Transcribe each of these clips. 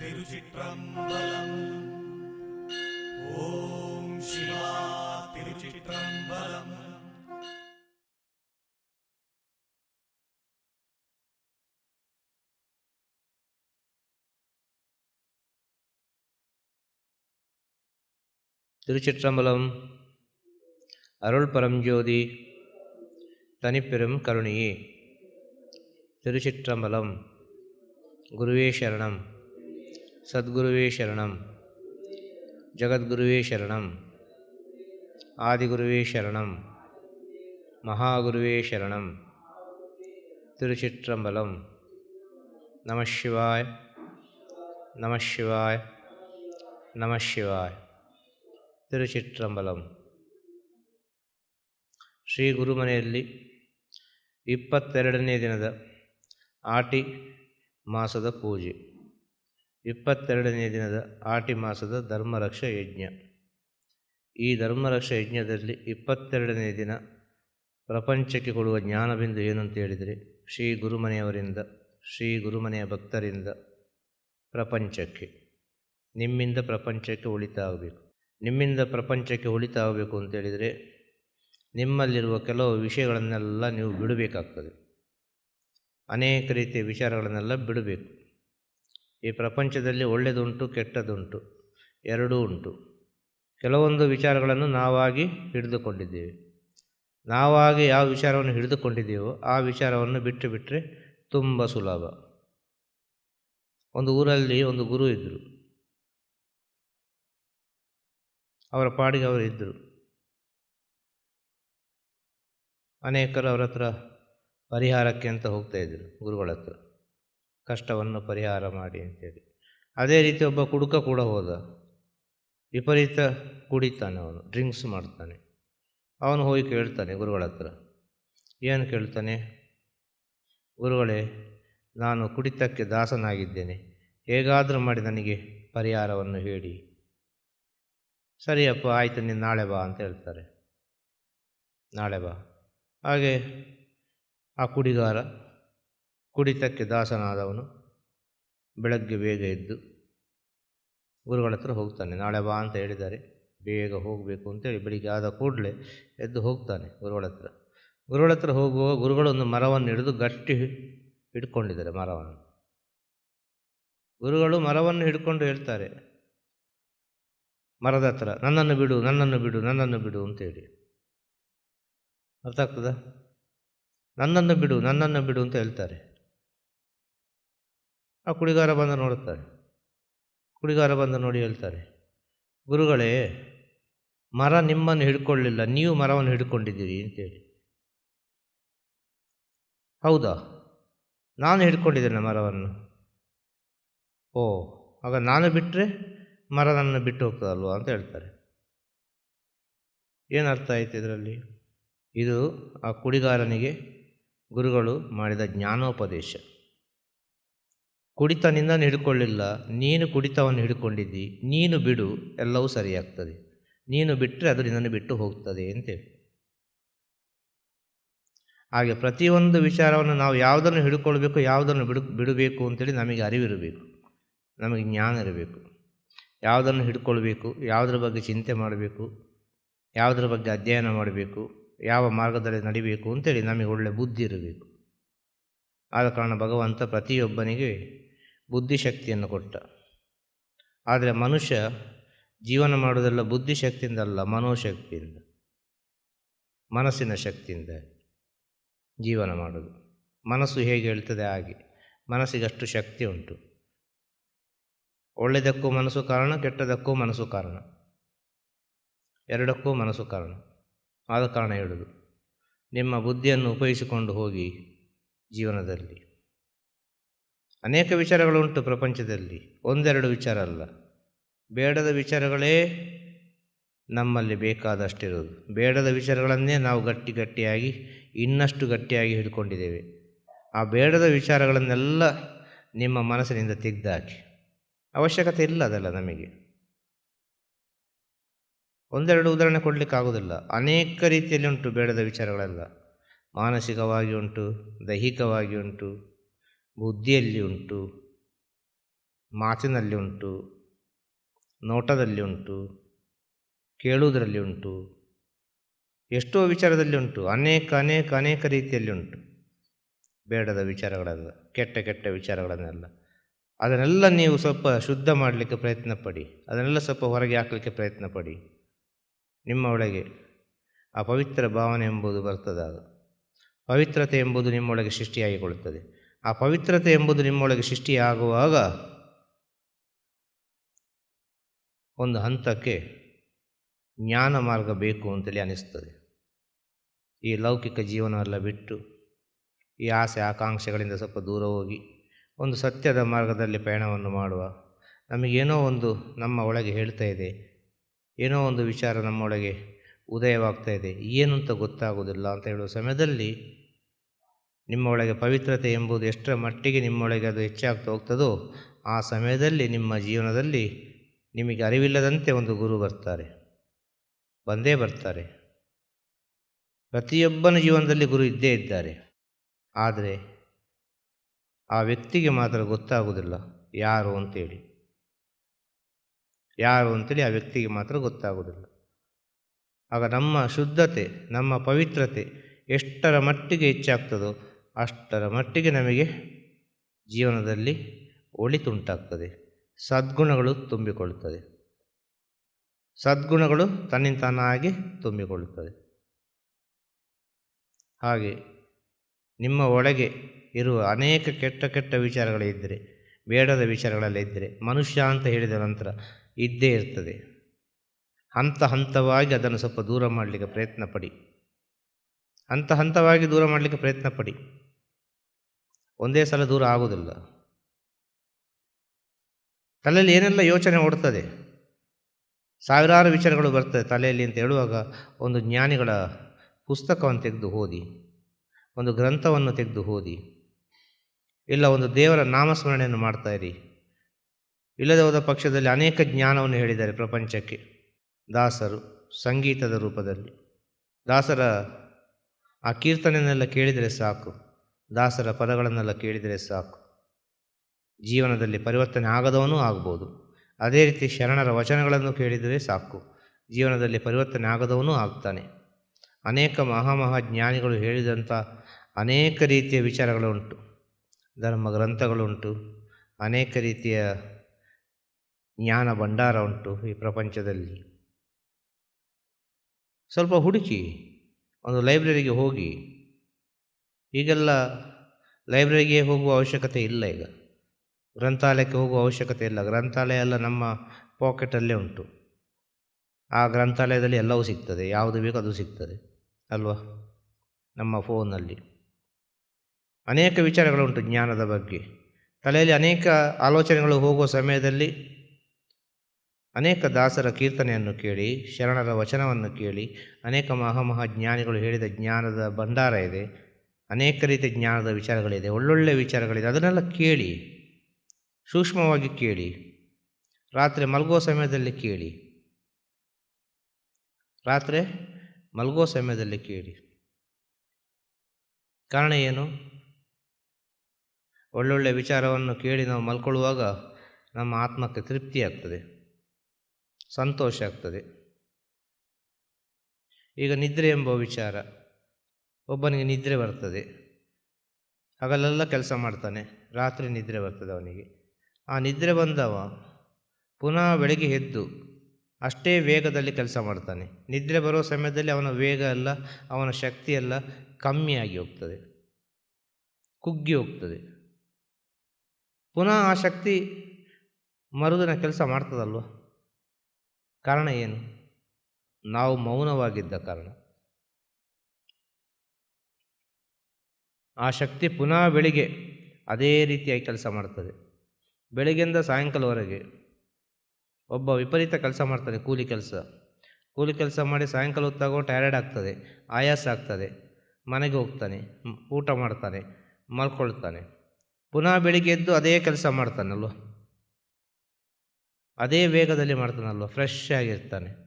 திருச்சிற்றம்பலம். ஓம் சிவா திருச்சிற்றம்பலம். திருச்சிற்றம்பலம். அருள் பரஞ்சோதி தனிப்பெரும் திருச்சிற்றம்பலம். குருவே சரணம். சத்குருவே சரணம் ஜகத்குருவே சரணம் ஆதிகுருவே சரணம் மகாகுருவே சரணம் திருச்சிற்றம்பலம் நம சிவாய் நம சிவாய் நம சிவாய் ತಿರುಚಿಟ್ರಂಬಲಂ ಶ್ರೀ ಗುರುಮನೆಯಲ್ಲಿ ಇಪ್ಪತ್ತೆರಡನೇ ದಿನದ ಆಟಿ ಮಾಸದ ಪೂಜೆ ಇಪ್ಪತ್ತೆರಡನೇ ದಿನದ ಆಟಿ ಮಾಸದ ಧರ್ಮರಕ್ಷ ಯಜ್ಞ. ಈ ಧರ್ಮರಕ್ಷ ಯಜ್ಞದಲ್ಲಿ ಇಪ್ಪತ್ತೆರಡನೇ ದಿನ ಪ್ರಪಂಚಕ್ಕೆ ಕೊಡುವ ಜ್ಞಾನಬಿಂದು ಏನು ಅಂತ ಹೇಳಿದರೆ, ಶ್ರೀ ಗುರುಮನೆಯವರಿಂದ, ಶ್ರೀ ಗುರುಮನೆಯ ಭಕ್ತರಿಂದ ಪ್ರಪಂಚಕ್ಕೆ, ನಿಮ್ಮಿಂದ ಪ್ರಪಂಚಕ್ಕೆ ಉಳಿತಾಗಬೇಕು ನಿಮ್ಮಿಂದ ಪ್ರಪಂಚಕ್ಕೆ ಉಳಿತಾಗಬೇಕು ಅಂತೇಳಿದರೆ ನಿಮ್ಮಲ್ಲಿರುವ ಕೆಲವು ವಿಷಯಗಳನ್ನೆಲ್ಲ ನೀವು ಬಿಡಬೇಕಾಗ್ತದೆ. ಅನೇಕ ರೀತಿಯ ವಿಚಾರಗಳನ್ನೆಲ್ಲ ಬಿಡಬೇಕು. ಈ ಪ್ರಪಂಚದಲ್ಲಿ ಒಳ್ಳೆಯದುಂಟು ಕೆಟ್ಟದುಂಟು, ಎರಡೂ ಉಂಟು. ಕೆಲವೊಂದು ವಿಚಾರಗಳನ್ನು ನಾವಾಗಿ ಹಿಡಿದುಕೊಂಡಿದ್ದೇವೆ. ನಾವಾಗಿ ಯಾವ ವಿಚಾರವನ್ನು ಹಿಡಿದುಕೊಂಡಿದ್ದೀವೋ ಆ ವಿಚಾರವನ್ನು ಬಿಟ್ಟು ಬಿಟ್ಟರೆ ತುಂಬ ಸುಲಭ. ಒಂದು ಊರಲ್ಲಿ ಒಂದು ಗುರು ಇದ್ದರು ಅವರ ಪಾಡಿಗೆ ಅವರು ಇದ್ದರು ಅನೇಕರು ಅವರ ಹತ್ರ ಪರಿಹಾರಕ್ಕೆ ಅಂತ ಹೋಗ್ತಾ ಇದ್ದರು ಗುರುಗಳ ಹತ್ರ ಕಷ್ಟವನ್ನು ಪರಿಹಾರ ಮಾಡಿ ಅಂತೇಳಿ. ಅದೇ ರೀತಿ ಒಬ್ಬ ಕುಡುಕ ಕೂಡ ಹೋದ. ವಿಪರೀತ ಕುಡಿತಾನೆ ಅವನು, ಡ್ರಿಂಕ್ಸ್ ಮಾಡ್ತಾನೆ. ಅವನು ಹೋಗಿ ಕೇಳ್ತಾನೆ ಗುರುಗಳ ಹತ್ರ. ಏನು ಕೇಳ್ತಾನೆ? ಗುರುಗಳೇ, ನಾನು ಕುಡಿತಕ್ಕೆ ದಾಸನಾಗಿದ್ದೇನೆ. ಹೇಗಾದರೂ ಮಾಡಿ ನನಗೆ ಪರಿಹಾರವನ್ನು ಹೇಳಿ. ಸರಿಯಪ್ಪ, ಆಯಿತು, ನೀನು ನಾಳೆ ಬಾ ಅಂತ ಹೇಳ್ತಾರೆ. ನಾಳೆ ಬಾ. ಹಾಗೆ ಆ ಕುಡಿಗಾರ ಕುಡಿತಕ್ಕೆ ದಾಸನಾದವನು ಬೆಳಗ್ಗೆ ಬೇಗ ಎದ್ದು ಗುರುಗಳ ಹತ್ರ ಹೋಗ್ತಾನೆ. ನಾಳೆ ಬಾ ಅಂತ ಹೇಳಿದ್ದಾರೆ. ಬೇಗ ಹೋಗಬೇಕು ಅಂತೇಳಿ ಬೆಳಿಗ್ಗೆ ಆದ ಕೂಡಲೇ ಎದ್ದು ಹೋಗ್ತಾನೆ ಗುರುಗಳ ಹತ್ರ. ಗುರುಗಳ ಹತ್ರ ಹೋಗುವ ಗುರುಗಳು ಒಂದು ಮರವನ್ನು ಹಿಡಿದು ಗಟ್ಟಿ ಹಿಡ್ಕೊಂಡಿದ್ದಾರೆ ಮರವನ್ನು. ಗುರುಗಳು ಮರವನ್ನು ಹಿಡ್ಕೊಂಡು ಹೇಳ್ತಾರೆ, ಮರದ ಹತ್ರ, ನನ್ನನ್ನು ಬಿಡು ನನ್ನನ್ನು ಬಿಡು ನನ್ನನ್ನು ಬಿಡು ಅಂತೇಳಿ ಅರ್ಥ ಆಗ್ತದ? ನನ್ನನ್ನು ಬಿಡು ನನ್ನನ್ನು ಬಿಡು ಅಂತ ಹೇಳ್ತಾರೆ. ಆ ಕುಡಿಗಾರ ಬಂದು ನೋಡುತ್ತಾರೆ. ಕುಡಿಗಾರ ಬಂದು ನೋಡಿ ಹೇಳ್ತಾರೆ, ಗುರುಗಳೇ, ಮರ ನಿಮ್ಮನ್ನು ಹಿಡ್ಕೊಳ್ಳಿಲ್ಲ, ನೀವು ಮರವನ್ನು ಹಿಡ್ಕೊಂಡಿದ್ದೀರಿ ಅಂತೇಳಿ. ಹೌದಾ? ನಾನು ಹಿಡ್ಕೊಂಡಿದ್ದೇನೆ ಮರವನ್ನು. ಓ, ಆಗ ನಾನು ಬಿಟ್ಟರೆ ಮರ ನನ್ನ ಬಿಟ್ಟು ಹೋಗ್ತದಲ್ವ ಅಂತ ಹೇಳ್ತಾರೆ. ಏನು ಅರ್ಥ ಆಯ್ತು ಇದರಲ್ಲಿ? ಇದು ಆ ಕುಡಿಗಾರನಿಗೆ ಗುರುಗಳು ಮಾಡಿದ ಜ್ಞಾನೋಪದೇಶ. ಕುಡಿತ ನಿನ್ನನ್ನು ಹಿಡ್ಕೊಳ್ಳಿಲ್ಲ. ನೀನು ಕುಡಿತವನ್ನು ಹಿಡ್ಕೊಂಡಿದ್ದಿ. ನೀನು ಬಿಡು, ಎಲ್ಲವೂ ಸರಿಯಾಗ್ತದೆ. ನೀನು ಬಿಟ್ಟರೆ ಅದು ನಿನ್ನನ್ನು ಬಿಟ್ಟು ಹೋಗ್ತದೆ ಅಂತೇಳಿ ಹಾಗೆ ಪ್ರತಿಯೊಂದು ವಿಚಾರವನ್ನು ನಾವು ಯಾವುದನ್ನು ಹಿಡ್ಕೊಳ್ಬೇಕು, ಯಾವುದನ್ನು ಬಿಡು, ಬಿಡಬೇಕು ಅಂತೇಳಿ ನಮಗೆ ಅರಿವಿರಬೇಕು. ನಮಗೆ ಜ್ಞಾನ ಇರಬೇಕು. ಯಾವುದನ್ನು ಹಿಡ್ಕೊಳ್ಬೇಕು, ಯಾವುದ್ರ ಬಗ್ಗೆ ಚಿಂತೆ ಮಾಡಬೇಕು, ಯಾವುದ್ರ ಬಗ್ಗೆ ಅಧ್ಯಯನ ಮಾಡಬೇಕು, ಯಾವ ಮಾರ್ಗದಲ್ಲಿ ನಡಿಬೇಕು ಅಂತೇಳಿ ನಮಗೆ ಒಳ್ಳೆಯ ಬುದ್ಧಿ ಇರಬೇಕು. ಆದ ಕಾರಣ ಭಗವಂತ ಪ್ರತಿಯೊಬ್ಬನಿಗೆ ಬುದ್ಧಿಶಕ್ತಿಯನ್ನು ಕೊಟ್ಟ. ಆದರೆ ಮನುಷ್ಯ ಜೀವನ ಮಾಡೋದೆಲ್ಲ ಬುದ್ಧಿಶಕ್ತಿಯಿಂದ ಅಲ್ಲ ಮನೋಶಕ್ತಿಯಿಂದ, ಮನಸ್ಸಿನ ಶಕ್ತಿಯಿಂದ ಜೀವನ ಮಾಡೋದು. ಮನಸ್ಸು ಹೇಗೆ ಹೇಳ್ತದೆ ಹಾಗೆ, ಮನಸ್ಸಿಗಷ್ಟು ಶಕ್ತಿ ಉಂಟು. ಒಳ್ಳೆಯದಕ್ಕೂ ಮನಸ್ಸು ಕಾರಣ, ಕೆಟ್ಟದಕ್ಕೂ ಮನಸ್ಸು ಕಾರಣ. ಎರಡಕ್ಕೂ ಮನಸ್ಸು ಕಾರಣ. ಆದ ಕಾರಣ ಹೇಳುವುದು ನಿಮ್ಮ ಬುದ್ಧಿಯನ್ನು ಉಪಯೋಗಿಸಿಕೊಂಡು ಹೋಗಿ ಜೀವನದಲ್ಲಿ. ಅನೇಕ ವಿಚಾರಗಳುಂಟು ಪ್ರಪಂಚದಲ್ಲಿ. ಒಂದೆರಡು ವಿಚಾರ ಅಲ್ಲ. ಬೇಡದ ವಿಚಾರಗಳೇ ನಮ್ಮಲ್ಲಿ ಬೇಕಾದಷ್ಟಿರೋದು ಬೇಡದ ವಿಚಾರಗಳನ್ನೇ ನಾವು ಗಟ್ಟಿ ಗಟ್ಟಿಯಾಗಿ, ಇನ್ನಷ್ಟು ಗಟ್ಟಿಯಾಗಿ ಹಿಡ್ಕೊಂಡಿದ್ದೇವೆ. ಆ ಬೇಡದ ವಿಚಾರಗಳನ್ನೆಲ್ಲ ನಿಮ್ಮ ಮನಸ್ಸಿನಿಂದ ತೆಗೆದಾಕಿ. ಅವಶ್ಯಕತೆ ಇಲ್ಲ ಅದೆಲ್ಲ ನಮಗೆ. ಒಂದೆರಡು ಉದಾಹರಣೆ ಕೊಡಲಿಕ್ಕಾಗೋದಿಲ್ಲ. ಅನೇಕ ರೀತಿಯಲ್ಲಿ ಉಂಟು ಬೇಡದ ವಿಚಾರಗಳೆಲ್ಲ. ಮಾನಸಿಕವಾಗಿ ಉಂಟು, ದೈಹಿಕವಾಗಿ ಉಂಟು ಬುದ್ಧಿಯಲ್ಲಿ ಉಂಟು, ಮಾತಿನಲ್ಲಿ ಉಂಟು, ನೋಟದಲ್ಲಿ ಉಂಟು, ಕೇಳುವುದರಲ್ಲಿ ಉಂಟು, ಎಷ್ಟೋ ವಿಚಾರದಲ್ಲಿ ಉಂಟು, ಅನೇಕ ಅನೇಕ ಅನೇಕ ರೀತಿಯಲ್ಲಿ ಉಂಟು. ಬೇಡದ ವಿಚಾರಗಳೆಲ್ಲ, ಕೆಟ್ಟ ಕೆಟ್ಟ ವಿಚಾರಗಳನ್ನೆಲ್ಲ. ಅದನ್ನೆಲ್ಲ ನೀವು ಸ್ವಲ್ಪ ಶುದ್ಧ ಮಾಡಲಿಕ್ಕೆ ಪ್ರಯತ್ನ ಪಡಿ ಅದನ್ನೆಲ್ಲ ಸ್ವಲ್ಪ ಹೊರಗೆ ಹಾಕಲಿಕ್ಕೆ ಪ್ರಯತ್ನ ಪಡಿ ನಿಮ್ಮ ಒಳಗೆ ಆ ಪವಿತ್ರ ಭಾವನೆ ಎಂಬುದು ಬರ್ತದಾಗ ಪವಿತ್ರತೆ ಎಂಬುದು ನಿಮ್ಮೊಳಗೆ ಸೃಷ್ಟಿಯಾಗಿಕೊಳ್ಳುತ್ತದೆ. ಆ ಪವಿತ್ರತೆ ಎಂಬುದು ನಿಮ್ಮೊಳಗೆ ಸೃಷ್ಟಿಯಾಗುವಾಗ ಒಂದು ಹಂತಕ್ಕೆ ಜ್ಞಾನ ಮಾರ್ಗ ಬೇಕು ಅಂತೇಳಿ ಅನಿಸ್ತದೆ. ಈ ಲೌಕಿಕ ಜೀವನವೆಲ್ಲ ಬಿಟ್ಟು ಈ ಆಸೆ ಆಕಾಂಕ್ಷೆಗಳಿಂದ ಸ್ವಲ್ಪ ದೂರ ಹೋಗಿ ಒಂದು ಸತ್ಯದ ಮಾರ್ಗದಲ್ಲಿ ಪಯಣವನ್ನು ಮಾಡುವ. ನಮಗೇನೋ ಒಂದು ನಮ್ಮ ಒಳಗೆ ಹೇಳ್ತಾ ಇದೆ. ಏನೋ ಒಂದು ವಿಚಾರ ನಮ್ಮೊಳಗೆ ಉದಯವಾಗ್ತಾ ಇದೆ. ಏನು ಅಂತ ಗೊತ್ತಾಗೋದಿಲ್ಲ ಅಂತ ಹೇಳುವ ಸಮಯದಲ್ಲಿ ನಿಮ್ಮ ಒಳಗೆ ಪವಿತ್ರತೆ ಎಂಬುದು ಎಷ್ಟರ ಮಟ್ಟಿಗೆ ನಿಮ್ಮೊಳಗೆ ಅದು ಹೆಚ್ಚಾಗ್ತಾ ಹೋಗ್ತದೋ ಆ ಸಮಯದಲ್ಲಿ ನಿಮ್ಮ ಜೀವನದಲ್ಲಿ ನಿಮಗೆ ಅರಿವಿಲ್ಲದಂತೆ ಒಂದು ಗುರು ಬರ್ತಾರೆ. ಬಂದೇ ಬರ್ತಾರೆ. ಪ್ರತಿಯೊಬ್ಬನ ಜೀವನದಲ್ಲಿ ಗುರು ಇದ್ದೇ ಇದ್ದಾರೆ. ಆದರೆ ಆ ವ್ಯಕ್ತಿಗೆ ಮಾತ್ರ ಗೊತ್ತಾಗುವುದಿಲ್ಲ ಯಾರು ಅಂತೇಳಿ. ಯಾರು ಅಂತೇಳಿ ಆ ವ್ಯಕ್ತಿಗೆ ಮಾತ್ರ ಗೊತ್ತಾಗುವುದಿಲ್ಲ. ಆಗ ನಮ್ಮ ಶುದ್ಧತೆ, ನಮ್ಮ ಪವಿತ್ರತೆ ಎಷ್ಟರ ಮಟ್ಟಿಗೆ ಹೆಚ್ಚಾಗ್ತದೋ ಅಷ್ಟರ ಮಟ್ಟಿಗೆ ನಮಗೆ ಜೀವನದಲ್ಲಿ ಒಳಿತುಂಟಾಗ್ತದೆ. ಸದ್ಗುಣಗಳು ತುಂಬಿಕೊಳ್ಳುತ್ತದೆ ಸದ್ಗುಣಗಳು ತನ್ನಿಂತಾನಾಗಿ ತುಂಬಿಕೊಳ್ಳುತ್ತದೆ ಹಾಗೆ ನಿಮ್ಮ ಒಳಗೆ ಇರುವ ಅನೇಕ ಕೆಟ್ಟ ಕೆಟ್ಟ ವಿಚಾರಗಳಿದ್ದರೆ ಬೇಡದ ವಿಚಾರಗಳೆಲ್ಲ ಇದ್ದರೆ, ಮನುಷ್ಯ ಅಂತ ಹೇಳಿದ ನಂತರ ಇದ್ದೇ ಇರ್ತದೆ. ಹಂತ ಹಂತವಾಗಿ ಅದನ್ನು ಸ್ವಲ್ಪ ದೂರ ಮಾಡಲಿಕ್ಕೆ ಪ್ರಯತ್ನ ಪಡಿ. ಹಂತ ಹಂತವಾಗಿ ದೂರ ಮಾಡಲಿಕ್ಕೆ ಪ್ರಯತ್ನ ಪಡಿ. ಒಂದೇ ಸಲ ದೂರ ಆಗುವುದಿಲ್ಲ. ತಲೆಯಲ್ಲಿ ಏನೆಲ್ಲ ಯೋಚನೆ ಓಡ್ತದೆ ಸಾವಿರಾರು ವಿಚಾರಗಳು ಬರ್ತದೆ ತಲೆಯಲ್ಲಿ ಅಂತ ಹೇಳುವಾಗ ಒಂದು ಜ್ಞಾನಿಗಳ ಪುಸ್ತಕವನ್ನು ತೆಗೆದು ಓದಿ, ಒಂದು ಗ್ರಂಥವನ್ನು ತೆಗೆದು ಓದಿ, ಇಲ್ಲ ಒಂದು ದೇವರ ನಾಮಸ್ಮರಣೆಯನ್ನು ಮಾಡ್ತಾ ಇರಿ. ಇಲ್ಲದೆ ಹೋದ ಪಕ್ಷದಲ್ಲಿ ಅನೇಕ ಜ್ಞಾನವನ್ನು ಹೇಳಿದ್ದಾರೆ ಪ್ರಪಂಚಕ್ಕೆ. ದಾಸರು ಸಂಗೀತದ ರೂಪದಲ್ಲಿ. ದಾಸರ ಆ ಕೀರ್ತನೆಯನ್ನೆಲ್ಲ ಕೇಳಿದರೆ ಸಾಕು. ದಾಸರ ಪದಗಳನ್ನೆಲ್ಲ ಕೇಳಿದರೆ ಸಾಕು. ಜೀವನದಲ್ಲಿ ಪರಿವರ್ತನೆ ಆಗದವನೂ ಆಗ್ಬೋದು. ಅದೇ ರೀತಿ ಶರಣರ ವಚನಗಳನ್ನು ಕೇಳಿದರೆ ಸಾಕು. ಜೀವನದಲ್ಲಿ ಪರಿವರ್ತನೆ ಆಗದವನೂ ಆಗ್ತಾನೆ. ಅನೇಕ ಮಹಾಮಹಾ ಜ್ಞಾನಿಗಳು ಹೇಳಿದಂಥ ಅನೇಕ ರೀತಿಯ ವಿಚಾರಗಳುಂಟು. ಧರ್ಮ ಗ್ರಂಥಗಳುಂಟು. ಅನೇಕ ರೀತಿಯ ಜ್ಞಾನ ಭಂಡಾರ ಉಂಟು ಈ ಪ್ರಪಂಚದಲ್ಲಿ. ಸ್ವಲ್ಪ ಹುಡುಕಿ, ಒಂದು ಲೈಬ್ರರಿಗೆ ಹೋಗಿ ಈಗೆಲ್ಲ ಲೈಬ್ರರಿಗೆ ಹೋಗುವ ಅವಶ್ಯಕತೆ ಇಲ್ಲ ಈಗ. ಗ್ರಂಥಾಲಯಕ್ಕೆ ಹೋಗುವ ಅವಶ್ಯಕತೆ ಇಲ್ಲ. ಗ್ರಂಥಾಲಯ ಎಲ್ಲ ನಮ್ಮ ಪಾಕೆಟಲ್ಲೇ ಉಂಟು. ಆ ಗ್ರಂಥಾಲಯದಲ್ಲಿ ಎಲ್ಲವೂ ಸಿಗ್ತದೆ. ಯಾವುದು ಬೇಕೋ ಅದು ಸಿಗ್ತದೆ. ಅಲ್ವಾ? ನಮ್ಮ ಫೋನಲ್ಲಿ. ಅನೇಕ ವಿಚಾರಗಳುಂಟು ಜ್ಞಾನದ ಬಗ್ಗೆ. ತಲೆಯಲ್ಲಿ ಅನೇಕ ಆಲೋಚನೆಗಳು ಹೋಗುವ ಸಮಯದಲ್ಲಿ ಅನೇಕ ದಾಸರ ಕೀರ್ತನೆಯನ್ನು ಕೇಳಿ, ಶರಣರ ವಚನವನ್ನು ಕೇಳಿ, ಅನೇಕ ಮಹಾಮಹಾ ಜ್ಞಾನಿಗಳು ಹೇಳಿದ ಜ್ಞಾನದ ಭಂಡಾರ ಇದೆ. ಅನೇಕ ರೀತಿಯ ಜ್ಞಾನದ ವಿಚಾರಗಳಿದೆ, ಒಳ್ಳೊಳ್ಳೆ ವಿಚಾರಗಳಿದೆ. ಅದನ್ನೆಲ್ಲ ಕೇಳಿ, ಸೂಕ್ಷ್ಮವಾಗಿ ಕೇಳಿ, ರಾತ್ರಿ ಮಲಗೋ ಸಮಯದಲ್ಲಿ ಕೇಳಿ, ರಾತ್ರಿ ಮಲಗೋ ಸಮಯದಲ್ಲಿ ಕೇಳಿ. ಕಾರಣ ಏನು? ಒಳ್ಳೊಳ್ಳೆ ವಿಚಾರವನ್ನು ಕೇಳಿ ನಾವು ಮಲ್ಕೊಳ್ಳುವಾಗ ನಮ್ಮ ಆತ್ಮಕ್ಕೆ ತೃಪ್ತಿ ಆಗ್ತದೆ, ಸಂತೋಷ ಆಗ್ತದೆ. ಈಗ ನಿದ್ರೆ ಎಂಬ ವಿಚಾರ. ಒಬ್ಬನಿಗೆ ನಿದ್ರೆ ಬರ್ತದೆ. ಹಗಲೆಲ್ಲ ಕೆಲಸ ಮಾಡ್ತಾನೆ. ರಾತ್ರಿ ನಿದ್ರೆ ಬರ್ತದೆ ಅವನಿಗೆ. ಆ ನಿದ್ರೆ ಬಂದವ ಪುನಃ ಬೆಳಗ್ಗೆ ಎದ್ದು ಅಷ್ಟೇ ವೇಗದಲ್ಲಿ ಕೆಲಸ ಮಾಡ್ತಾನೆ. ನಿದ್ರೆ ಬರೋ ಸಮಯದಲ್ಲಿ ಅವನ ವೇಗ ಎಲ್ಲ, ಅವನ ಶಕ್ತಿ ಎಲ್ಲ ಕಮ್ಮಿಯಾಗಿ ಹೋಗ್ತದೆ. ಕುಗ್ಗಿ ಹೋಗ್ತದೆ. ಪುನಃ ಆ ಶಕ್ತಿ ಮರುದಿನ ಕೆಲಸ ಮಾಡ್ತದಲ್ವ? ಕಾರಣ ಏನು? ನಾವು ಮೌನವಾಗಿದ್ದ ಕಾರಣ. ಆ ಶಕ್ತಿ ಪುನಃ ಬೆಳಿಗ್ಗೆ ಅದೇ ರೀತಿಯಾಗಿ ಕೆಲಸ ಮಾಡ್ತದೆ. ಬೆಳಗ್ಗೆಯಿಂದ ಸಾಯಂಕಾಲವರೆಗೆ ಒಬ್ಬ ವಿಪರೀತ ಕೆಲಸ ಮಾಡ್ತಾನೆ ಕೂಲಿ ಕೆಲಸ. ಕೂಲಿ ಕೆಲಸ ಮಾಡಿ ಸಾಯಂಕಾಲ ಹೊತ್ತಾಗೋ ಟ್ಯಾರೆಡ್ ಆಗ್ತದೆ, ಆಯಾಸ ಆಗ್ತದೆ. ಮನೆಗೆ ಹೋಗ್ತಾನೆ, ಊಟ ಮಾಡ್ತಾನೆ, ಮಲ್ಕೊಳ್ತಾನೆ. ಪುನಃ ಬೆಳಿಗ್ಗೆ ಎದ್ದು ಅದೇ ಕೆಲಸ ಮಾಡ್ತಾನಲ್ವ? ಅದೇ ವೇಗದಲ್ಲಿ ಮಾಡ್ತಾನಲ್ವ? ಫ್ರೆಶ್ ಆಗಿರ್ತಾನೆ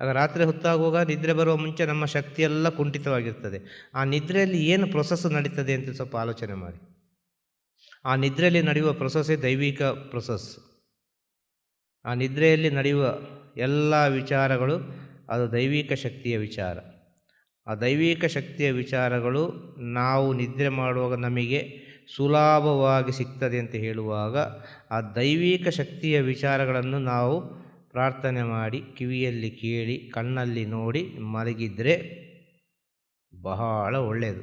ಆಗ ರಾತ್ರಿ ಹೊತ್ತಾಗುವಾಗ ನಿದ್ರೆ ಬರುವ ಮುಂಚೆ ನಮ್ಮ ಶಕ್ತಿಯೆಲ್ಲ ಕುಂಠಿತವಾಗಿರ್ತದೆ. ಆ ನಿದ್ರೆಯಲ್ಲಿ ಏನು ಪ್ರೊಸೆಸ್ ನಡೀತದೆ ಅಂತ ಸ್ವಲ್ಪ ಆಲೋಚನೆ ಮಾಡಿ. ಆ ನಿದ್ರೆಯಲ್ಲಿ ನಡೆಯುವ ಪ್ರೊಸೆಸ್ಸೇ ದೈವಿಕ ಪ್ರೊಸೆಸ್. ಆ ನಿದ್ರೆಯಲ್ಲಿ ನಡೆಯುವ ಎಲ್ಲ ವಿಚಾರಗಳು ಅದು ದೈವಿಕ ಶಕ್ತಿಯ ವಿಚಾರ. ಆ ದೈವಿಕ ಶಕ್ತಿಯ ವಿಚಾರಗಳು ನಾವು ನಿದ್ರೆ ಮಾಡುವಾಗ ನಮಗೆ ಸುಲಭವಾಗಿ ಸಿಗ್ತದೆ ಅಂತ ಹೇಳುವಾಗ ಆ ದೈವಿಕ ಶಕ್ತಿಯ ವಿಚಾರಗಳನ್ನು ನಾವು ಪ್ರಾರ್ಥನೆ ಮಾಡಿ ಕಿವಿಯಲ್ಲಿ ಕೇಳಿ ಕಣ್ಣಲ್ಲಿ ನೋಡಿ ಮಲಗಿದರೆ ಬಹಳ ಒಳ್ಳೆಯದು.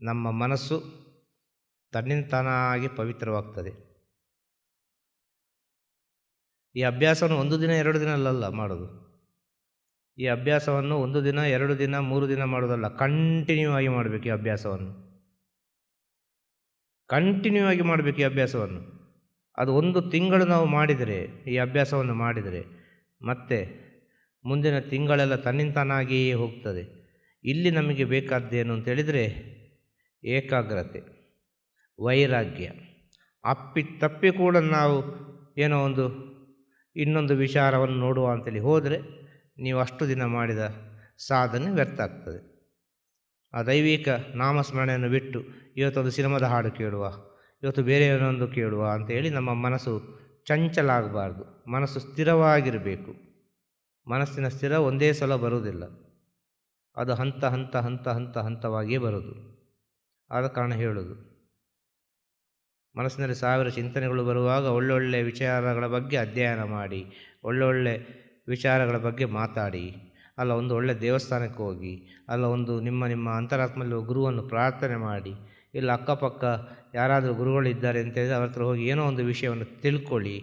ನಮ್ಮ ಮನಸ್ಸು ತನ್ನಿಂದ ತಾನಾಗಿ ಪವಿತ್ರವಾಗ್ತದೆ. ಈ ಅಭ್ಯಾಸವನ್ನು ಒಂದು ದಿನ, ಎರಡು ದಿನ ಅಲ್ಲಲ್ಲ ಮಾಡೋದು. ಈ ಅಭ್ಯಾಸವನ್ನು ಒಂದು ದಿನ, ಎರಡು ದಿನ, ಮೂರು ದಿನ ಮಾಡೋದಲ್ಲ ಕಂಟಿನ್ಯೂ ಆಗಿ ಮಾಡಬೇಕು ಈ ಅಭ್ಯಾಸವನ್ನು. ಕಂಟಿನ್ಯೂ ಆಗಿ ಮಾಡಬೇಕು ಈ ಅಭ್ಯಾಸವನ್ನು. ಅದು ಒಂದು ತಿಂಗಳು ನಾವು ಮಾಡಿದರೆ, ಈ ಅಭ್ಯಾಸವನ್ನು ಮಾಡಿದರೆ, ಮತ್ತೆ ಮುಂದಿನ ತಿಂಗಳೆಲ್ಲ ತನ್ನಿಂತಾನಾಗಿಯೇ ಹೋಗ್ತದೆ. ಇಲ್ಲಿ ನಮಗೆ ಬೇಕಾದ್ದೇನು ಅಂತೇಳಿದರೆ ಏಕಾಗ್ರತೆ, ವೈರಾಗ್ಯ. ಅಪ್ಪಿ ತಪ್ಪಿ ಕೂಡ ನಾವು ಏನೋ ಒಂದು ಇನ್ನೊಂದು ವಿಚಾರವನ್ನು ನೋಡುವ ಅಂತೇಳಿ ಹೋದರೆ, ನೀವು ಅಷ್ಟು ದಿನ ಮಾಡಿದ ಸಾಧನೆ ವ್ಯರ್ಥ ಆಗ್ತದೆ. ಆ ದೈವಿಕ ನಾಮಸ್ಮರಣೆಯನ್ನು ಬಿಟ್ಟು ಇವತ್ತೊಂದು ಸಿನಿಮಾದ ಹಾಡು ಕೇಳುವ ಇವತ್ತು ಬೇರೆ ಏನೊಂದು ಕೇಳುವ ಅಂತೇಳಿ ನಮ್ಮ ಮನಸ್ಸು ಚಂಚಲ ಆಗಬಾರ್ದು ಮನಸ್ಸು ಸ್ಥಿರವಾಗಿರಬೇಕು. ಮನಸ್ಸಿನ ಸ್ಥಿರ ಒಂದೇ ಸಲ ಬರುವುದಿಲ್ಲ. ಅದು ಹಂತ ಹಂತ ಹಂತ ಹಂತ, ಹಂತವಾಗಿಯೇ ಬರೋದು ಆದ ಕಾರಣ ಹೇಳೋದು ಮನಸ್ಸಿನಲ್ಲಿ ಸಾವಿರ ಚಿಂತನೆಗಳು ಬರುವಾಗ ಒಳ್ಳೊಳ್ಳೆ ವಿಚಾರಗಳ ಬಗ್ಗೆ ಅಧ್ಯಯನ ಮಾಡಿ, ಒಳ್ಳೊಳ್ಳೆ ವಿಚಾರಗಳ ಬಗ್ಗೆ ಮಾತಾಡಿ, ಅಲ್ಲ ಒಂದು ಒಳ್ಳೆ ದೇವಸ್ಥಾನಕ್ಕೆ ಹೋಗಿ, ಅಲ್ಲ ಒಂದು ನಿಮ್ಮ ನಿಮ್ಮ ಅಂತರಾತ್ಮಲ್ಲಿ ಗುರುವನ್ನು ಪ್ರಾರ್ಥನೆ ಮಾಡಿ ಇಲ್ಲ ಅಕ್ಕಪಕ್ಕ ಯಾರಾದರೂ ಗುರುಗಳಿದ್ದಾರೆ ಅಂತ ಹೇಳಿದ್ರೆ ಅವ್ರ ಹತ್ರ ಹೋಗಿ ಏನೋ ಒಂದು ವಿಷಯವನ್ನು ತಿಳ್ಕೊಳ್ಳಿ,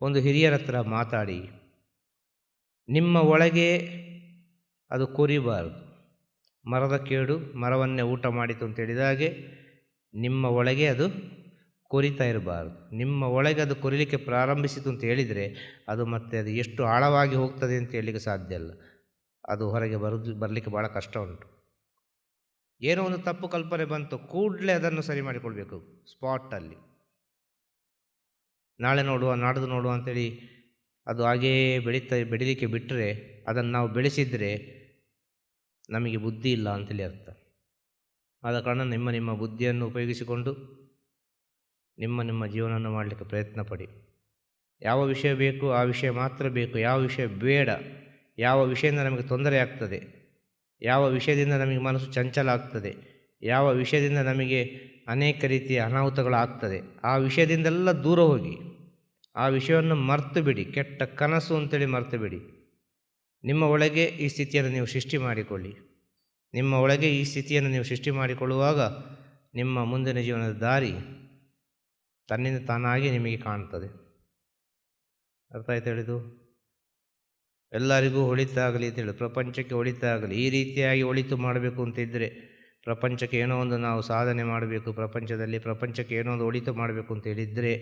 ಒಂದು ಹಿರಿಯರ ಹತ್ರ ಮಾತಾಡಿ. ನಿಮ್ಮ ಒಳಗೆ ಅದು ಕೊರಿಬಾರದು. ಮರದ ಕೇಡು, ಮರವನ್ನೇ ಊಟ ಮಾಡಿತು ಅಂತ ಹೇಳಿದಾಗೆ ನಿಮ್ಮ ಒಳಗೆ ಅದು ಕೊರಿತಾ ಇರಬಾರ್ದು. ನಿಮ್ಮ ಒಳಗೆ ಅದು ಕೊರಿಲಿಕ್ಕೆ ಪ್ರಾರಂಭಿಸಿತು ಅಂತ ಹೇಳಿದರೆ ಅದು ಮತ್ತೆ ಅದು ಎಷ್ಟು ಆಳವಾಗಿ ಹೋಗ್ತದೆ ಅಂತ ಹೇಳಲಿಕ್ಕೆ ಸಾಧ್ಯ ಇಲ್ಲ. ಅದು ಹೊರಗೆ ಬರೋದು, ಬರಲಿಕ್ಕೆ ಭಾಳ ಕಷ್ಟ ಉಂಟು. ಏನೋ ಒಂದು ತಪ್ಪು ಕಲ್ಪನೆ ಬಂತು, ಕೂಡಲೇ ಅದನ್ನು ಸರಿ ಮಾಡಿಕೊಳ್ಬೇಕು ಸ್ಪಾಟಲ್ಲಿ ನಾಳೆ ನೋಡುವ, ನಾಡ್ದು ನೋಡುವ ಅಂತೇಳಿ ಅದು ಹಾಗೇ ಬೆಳೀತಾ, ಬೆಳೀಲಿಕ್ಕೆ ಬಿಟ್ಟರೆ ಅದನ್ನು ನಾವು ಬೆಳೆಸಿದರೆ ನಮಗೆ ಬುದ್ಧಿ ಇಲ್ಲ ಅಂತೇಳಿ ಅರ್ಥ. ಆದ ಕಾರಣ ನಿಮ್ಮ ನಿಮ್ಮ ಬುದ್ಧಿಯನ್ನು ಉಪಯೋಗಿಸಿಕೊಂಡು ನಿಮ್ಮ ನಿಮ್ಮ ಜೀವನವನ್ನು ಮಾಡಲಿಕ್ಕೆ ಪ್ರಯತ್ನ ಪಡಿ. ಯಾವ ವಿಷಯ ಬೇಕು, ಆ ವಿಷಯ ಮಾತ್ರ ಬೇಕು, ಯಾವ ವಿಷಯ ಬೇಡ, ಯಾವ ವಿಷಯದಿಂದ ನಮಗೆ ತೊಂದರೆ ಆಗ್ತದೆ ಯಾವ ವಿಷಯದಿಂದ ನಮಗೆ ಮನಸ್ಸು ಚಂಚಲ ಆಗ್ತದೆ ಯಾವ ವಿಷಯದಿಂದ ನಮಗೆ ಅನೇಕ ರೀತಿಯ ಅನಾಹುತಗಳಾಗ್ತದೆ, ಆ ವಿಷಯದಿಂದೆಲ್ಲ ದೂರ ಹೋಗಿ, ಆ ವಿಷಯವನ್ನು ಮರ್ತು ಬಿಡಿ ಕೆಟ್ಟ ಕನಸು ಅಂತೇಳಿ ಮರ್ತು ಬಿಡಿ ನಿಮ್ಮ ಒಳಗೆ ಈ ಸ್ಥಿತಿಯನ್ನು ನೀವು ಸೃಷ್ಟಿ ಮಾಡಿಕೊಳ್ಳಿ. ನಿಮ್ಮ ಒಳಗೆ ಈ ಸ್ಥಿತಿಯನ್ನು ನೀವು ಸೃಷ್ಟಿ ಮಾಡಿಕೊಳ್ಳುವಾಗ ನಿಮ್ಮ ಮುಂದಿನ ಜೀವನದ ದಾರಿ ತನ್ನಿಂದ ತಾನಾಗಿ ನಿಮಗೆ ಕಾಣ್ತದೆ. ಅರ್ಥ ಆಯ್ತು ಹೇಳಿದು ಎಲ್ಲರಿಗೂ ಒಳಿತಾಗಲಿ ಅಂತೇಳಿ ಪ್ರಪಂಚಕ್ಕೆ ಒಳಿತಾಗಲಿ, ಈ ರೀತಿಯಾಗಿ ಒಳಿತು ಮಾಡಬೇಕು ಅಂತಿದ್ದರೆ ಪ್ರಪಂಚಕ್ಕೆ ಏನೋ ಒಂದು ನಾವು ಸಾಧನೆ ಮಾಡಬೇಕು, ಪ್ರಪಂಚದಲ್ಲಿ ಪ್ರಪಂಚಕ್ಕೆ ಏನೋ ಒಂದು ಒಳಿತು ಮಾಡಬೇಕು ಅಂತ ಹೇಳಿದರೆ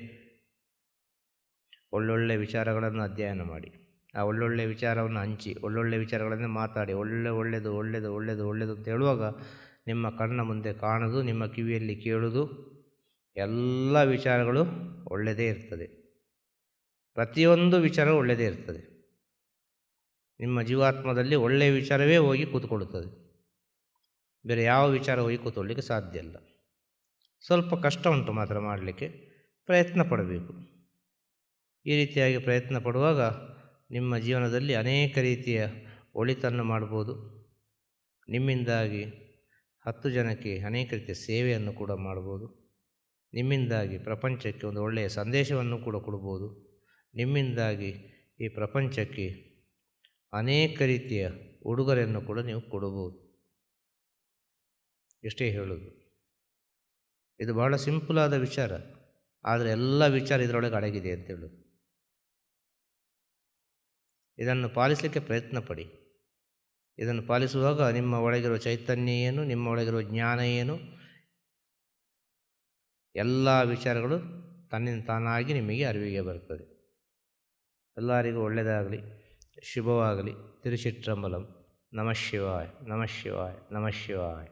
ಒಳ್ಳೊಳ್ಳೆ ವಿಚಾರಗಳನ್ನು ಅಧ್ಯಯನ ಮಾಡಿ, ಆ ಒಳ್ಳೊಳ್ಳೆ ವಿಚಾರವನ್ನು ಹಂಚಿ, ಒಳ್ಳೊಳ್ಳೆ ವಿಚಾರಗಳನ್ನು ಮಾತಾಡಿ, ಒಳ್ಳೆ ಒಳ್ಳೆಯದು ಒಳ್ಳೆಯದು ಒಳ್ಳೆಯದು ಒಳ್ಳೆಯದು ಅಂತ ಹೇಳುವಾಗ ನಿಮ್ಮ ಕಣ್ಣ ಮುಂದೆ ಕಾಣೋದು, ನಿಮ್ಮ ಕಿವಿಯಲ್ಲಿ ಕೇಳೋದು, ಎಲ್ಲ ವಿಚಾರಗಳು ಒಳ್ಳೆಯದೇ ಇರ್ತದೆ. ಪ್ರತಿಯೊಂದು ವಿಚಾರ ಒಳ್ಳೆಯದೇ ಇರ್ತದೆ. ನಿಮ್ಮ ಜೀವಾತ್ಮದಲ್ಲಿ ಒಳ್ಳೆಯ ವಿಚಾರವೇ ಹೋಗಿ ಕೂತ್ಕೊಳ್ಳುತ್ತದೆ. ಬೇರೆ ಯಾವ ವಿಚಾರ ಹೋಗಿ ಕೂತ್ಕೊಳ್ಳಿಕ್ಕೆ ಸಾಧ್ಯ ಇಲ್ಲ. ಸ್ವಲ್ಪ ಕಷ್ಟ ಉಂಟು ಮಾತ್ರ ಮಾಡಲಿಕ್ಕೆ ಪ್ರಯತ್ನ ಪಡಬೇಕು. ಈ ರೀತಿಯಾಗಿ ಪ್ರಯತ್ನ ಪಡುವಾಗ ನಿಮ್ಮ ಜೀವನದಲ್ಲಿ ಅನೇಕ ರೀತಿಯ ಒಳಿತನ್ನು ಮಾಡ್ಬೋದು. ನಿಮ್ಮಿಂದಾಗಿ ಹತ್ತು ಜನಕ್ಕೆ ಅನೇಕ ರೀತಿಯ ಸೇವೆಯನ್ನು ಕೂಡ ಮಾಡ್ಬೋದು. ನಿಮ್ಮಿಂದಾಗಿ ಪ್ರಪಂಚಕ್ಕೆ ಒಂದು ಒಳ್ಳೆಯ ಸಂದೇಶವನ್ನು ಕೂಡ ಕೊಡ್ಬೋದು. ನಿಮ್ಮಿಂದಾಗಿ ಈ ಪ್ರಪಂಚಕ್ಕೆ ಅನೇಕ ರೀತಿಯ ಉಡುಗೊರೆಯನ್ನು ಕೂಡ ನೀವು ಕೊಡಬಹುದು. ಎಷ್ಟೇ ಹೇಳೋದು. ಇದು ಬಹಳ ಸಿಂಪಲ್ ಆದ ವಿಚಾರ. ಆದರೆ ಎಲ್ಲ ವಿಚಾರ ಇದರೊಳಗೆ ಅಡಗಿದೆ ಅಂತ ಹೇಳೋದು. ಇದನ್ನು ಪಾಲಿಸಲಿಕ್ಕೆ ಪ್ರಯತ್ನ ಪಡಿ. ಇದನ್ನು ಪಾಲಿಸುವಾಗ ನಿಮ್ಮ ಒಳಗಿರುವ ಚೈತನ್ಯ ಏನು, ನಿಮ್ಮ ಒಳಗಿರುವ ಜ್ಞಾನ ಏನು, ಎಲ್ಲ ವಿಚಾರಗಳು ತನ್ನಿಂದ ತಾನಾಗಿ ನಿಮಗೆ ಅರಿವಿಗೆ ಬರ್ತದೆ. ಎಲ್ಲರಿಗೂ ಒಳ್ಳೆಯದಾಗಲಿ. ಶುಭವಾಗಲಿ ತಿರುಚಿಟ್ರಂಬಲಂ ನಮಃ ಶಿವಾಯ ನಮಃ ಶಿವಾಯ ನಮಃ ಶಿವಾಯ